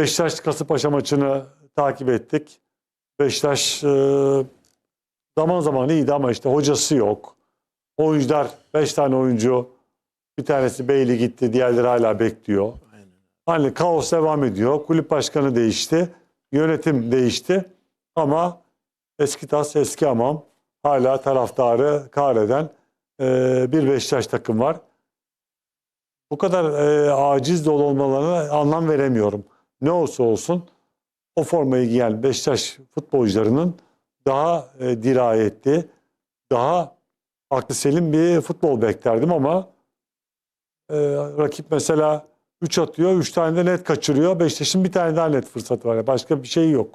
Beşiktaş Kasımpaşa maçını takip ettik. Beşiktaş e, zaman zaman iyiydi ama işte hocası yok. Oyuncular 5 tane oyuncu bir tanesi Beyli gitti, diğerleri hala bekliyor. Aynen. Hani kaos devam ediyor. Kulüp başkanı değişti. Yönetim değişti. Ama eski tas eski hamam hala taraftarı kahreden e, bir Beşiktaş takım var. Bu kadar e, aciz dolu olmalarına anlam veremiyorum. Ne olsa olsun o formayı giyen Beşiktaş futbolcularının daha e, dirayetli, daha aklı selim bir futbol beklerdim ama e, rakip mesela 3 atıyor, 3 tane de net kaçırıyor. Beşiktaş'ın bir tane daha net fırsatı var. Başka bir şey yok.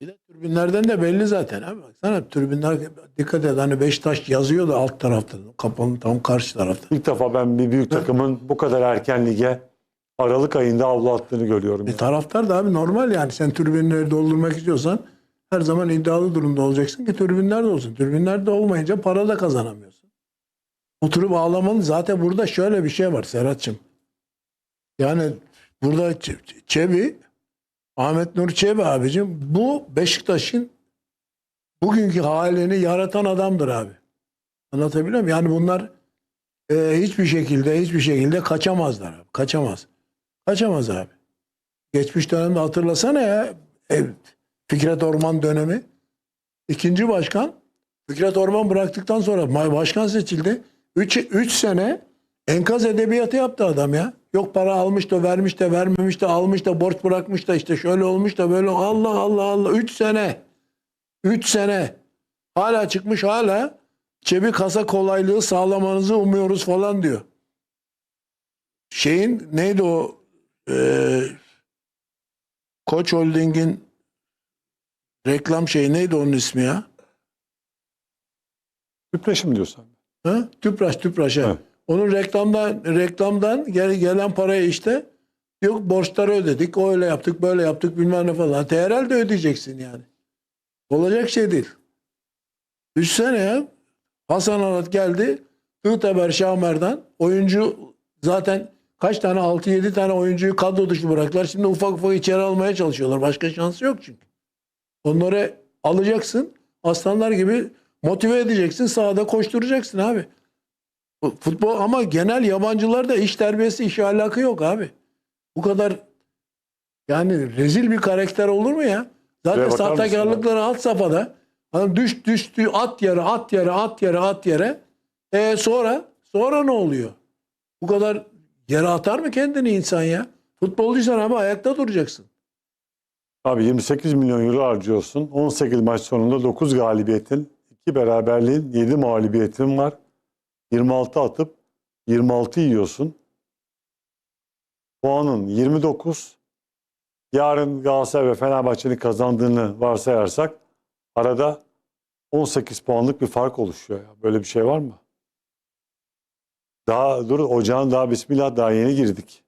Bir de tribünlerden de belli zaten abi. Baksana tribünler dikkat et hani Beşiktaş yazıyor da alt tarafta. Kapanın tam karşı tarafta. İlk defa ben bir büyük takımın bu kadar erken lige Aralık ayında avlu attığını görüyorum. E, yani. taraftar da abi normal yani. Sen tribünleri doldurmak istiyorsan her zaman iddialı durumda olacaksın ki tribünler de olsun. Tribünler de olmayınca para da kazanamıyorsun. Oturup ağlamalı. Zaten burada şöyle bir şey var Serhat'cığım. Yani burada Çebi, Ahmet Nur Çebi abicim bu Beşiktaş'ın bugünkü halini yaratan adamdır abi. Anlatabiliyor muyum? Yani bunlar e, hiçbir şekilde hiçbir şekilde kaçamazlar abi. Kaçamaz. Kaçamaz abi. Geçmiş dönemde hatırlasana ya e, Fikret Orman dönemi. İkinci başkan Fikret Orman bıraktıktan sonra başkan seçildi. 3 sene enkaz edebiyatı yaptı adam ya. Yok para almış da vermiş de vermemiş de almış da borç bırakmış da işte şöyle olmuş da böyle Allah Allah Allah 3 sene 3 sene hala çıkmış hala cebi kasa kolaylığı sağlamanızı umuyoruz falan diyor. Şeyin neydi o ee, Koç Holding'in reklam şeyi neydi onun ismi ya? Tüpreşim diyorsan. Ha? Tüpraş, Tüpraş. Onun reklamdan reklamdan gel, gelen parayı işte yok borçları ödedik, o öyle yaptık, böyle yaptık bilmem ne falan. TRL de ödeyeceksin yani. Olacak şey değil. Düşsene ya. Hasan Arat geldi. Tığteber Şamer'den oyuncu zaten kaç tane 6-7 tane oyuncuyu kadro dışı bıraktılar. Şimdi ufak ufak içeri almaya çalışıyorlar. Başka şansı yok çünkü. Onları alacaksın. Aslanlar gibi motive edeceksin. Sahada koşturacaksın abi. Futbol ama genel yabancılarda iş terbiyesi, iş ahlakı yok abi. Bu kadar yani rezil bir karakter olur mu ya? Zaten sahtekarlıkları alt safhada. Hani düş düştü at yere at yere at yere at yere. E sonra sonra ne oluyor? Bu kadar yere atar mı kendini insan ya? Futbolcuysan abi ayakta duracaksın. Abi 28 milyon euro harcıyorsun. 18 maç sonunda 9 galibiyetin, 2 beraberliğin, 7 mağlubiyetin var. 26 atıp 26 yiyorsun. Puanın 29. Yarın Galatasaray ve Fenerbahçe'nin kazandığını varsayarsak arada 18 puanlık bir fark oluşuyor. Böyle bir şey var mı? Daha dur ocağın daha bismillah daha yeni girdik.